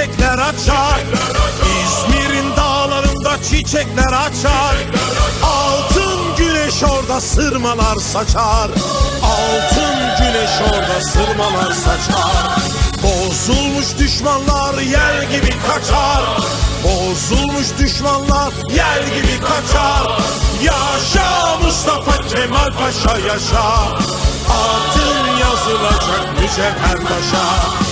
açar. İzmir'in dağlarında çiçekler açar. Altın güneş orada sırmalar saçar. Altın güneş orada sırmalar saçar. Bozulmuş düşmanlar yel gibi kaçar. Bozulmuş düşmanlar yel gibi kaçar. Yaşa Mustafa Kemal Paşa yaşa. Adın yazılacak mücevher taşa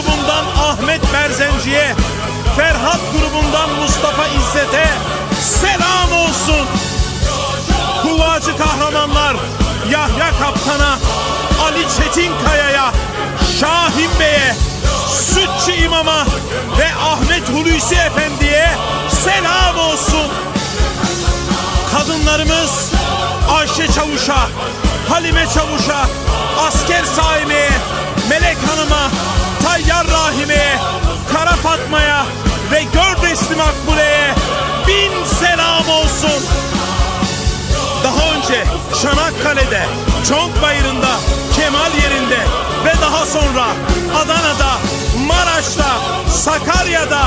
grubundan Ahmet Berzenci'ye, Ferhat grubundan Mustafa İzzet'e selam olsun. Kuvacı kahramanlar Yahya Kaptan'a, Ali Çetinkaya'ya, Şahin Bey'e, Sütçü İmam'a ve Ahmet Hulusi Efendi'ye selam olsun. Kadınlarımız Ayşe Çavuş'a, Halime Çavuş'a, Tayyar Rahime'ye, Kara Fatma'ya ve Gördesli Makbule'ye bin selam olsun. Daha önce Çanakkale'de, Çonkbayırı'nda, Kemal yerinde ve daha sonra Adana'da, Maraş'ta, Sakarya'da,